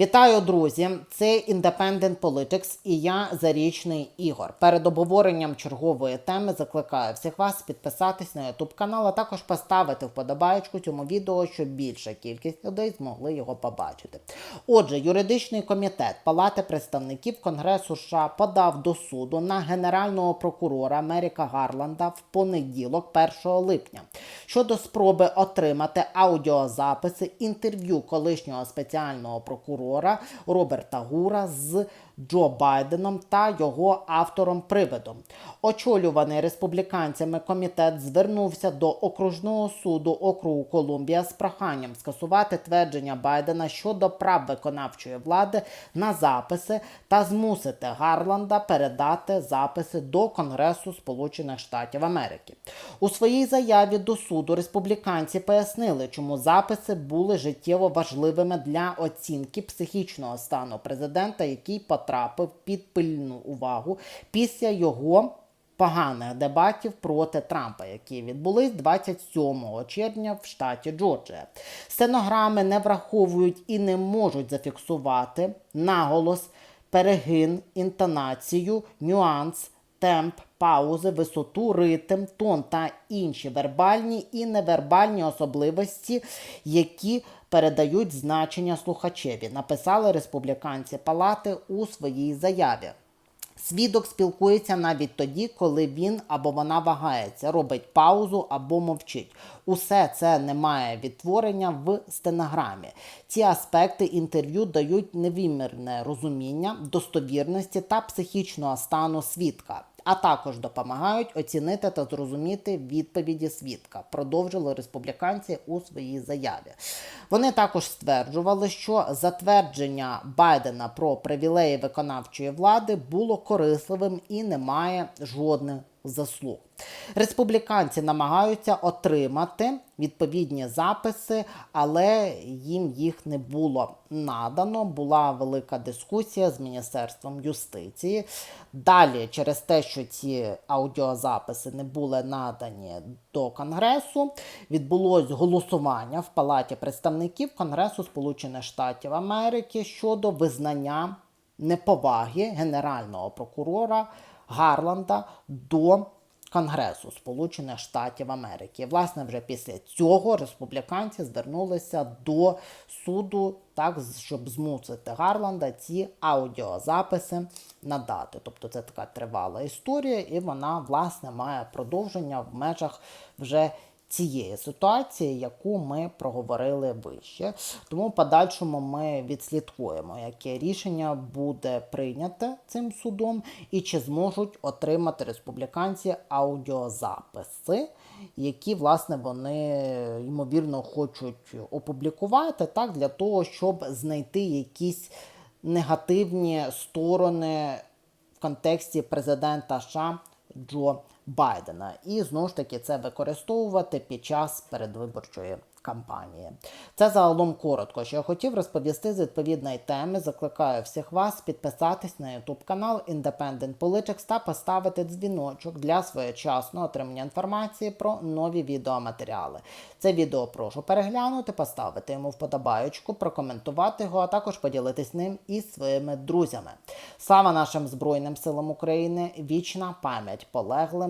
Вітаю, друзі! Це Independent Politics і я Зарічний Ігор. Перед обговоренням чергової теми закликаю всіх вас підписатись на YouTube канал, а також поставити вподобаєчку цьому відео, щоб більша кількість людей змогли його побачити. Отже, юридичний комітет Палати представників Конгресу США подав до суду на генерального прокурора Меріка Гарланда в понеділок, 1 липня, щодо спроби отримати аудіозаписи інтерв'ю колишнього спеціального прокурора Роберта Гура з Джо Байденом та його автором привидом. Очолюваний республіканцями комітет звернувся до окружного суду округу Колумбія з проханням скасувати твердження Байдена щодо прав виконавчої влади на записи та змусити Гарланда передати записи до Конгресу Сполучених Штатів Америки. У своїй заяві до суду республіканці пояснили, чому записи були життєво важливими для оцінки психічного стану президента, який потрапив під пильну увагу після його поганих дебатів проти Трампа, які відбулись 27 червня в штаті Джорджія. Стенограми не враховують і не можуть зафіксувати наголос, перегин, інтонацію, нюанс. Темп, паузи, висоту, ритм, тон та інші вербальні і невербальні особливості, які передають значення слухачеві, написали республіканці палати у своїй заяві. Свідок спілкується навіть тоді, коли він або вона вагається, робить паузу або мовчить. Усе це не має відтворення в стенограмі. Ці аспекти інтерв'ю дають невимірне розуміння достовірності та психічного стану свідка. А також допомагають оцінити та зрозуміти відповіді свідка, продовжили республіканці у своїй заяві. Вони також стверджували, що затвердження Байдена про привілеї виконавчої влади було корисливим і не має жодних заслуг. Республіканці намагаються отримати відповідні записи, але їм їх не було надано. Була велика дискусія з Міністерством юстиції. Далі, через те, що ці аудіозаписи не були надані до Конгресу, відбулось голосування в Палаті представників Конгресу Сполучених Штатів Америки щодо визнання неповаги генерального прокурора Гарланда до Конгресу Сполучених Штатів Америки. Власне, вже після цього республіканці звернулися до суду, так щоб змусити Гарланда ці аудіозаписи надати. Тобто це така тривала історія, і вона власне має продовження в межах вже цієї ситуації, яку ми проговорили вище. Тому в подальшому ми відслідкуємо, яке рішення буде прийняте цим судом, і чи зможуть отримати республіканці аудіозаписи, які власне вони ймовірно хочуть опублікувати, так для того, щоб знайти якісь негативні сторони в контексті президента США Джо Байдена, і знову ж таки це використовувати під час передвиборчої кампанії. Це загалом коротко, що я хотів розповісти з відповідної теми. Закликаю всіх вас підписатись на YouTube канал Independent Politics та поставити дзвіночок для своєчасного отримання інформації про нові відеоматеріали. Це відео прошу переглянути, поставити йому вподобаючку, прокоментувати його, а також поділитись ним із своїми друзями. Слава нашим Збройним силам України! Вічна пам'ять полеглим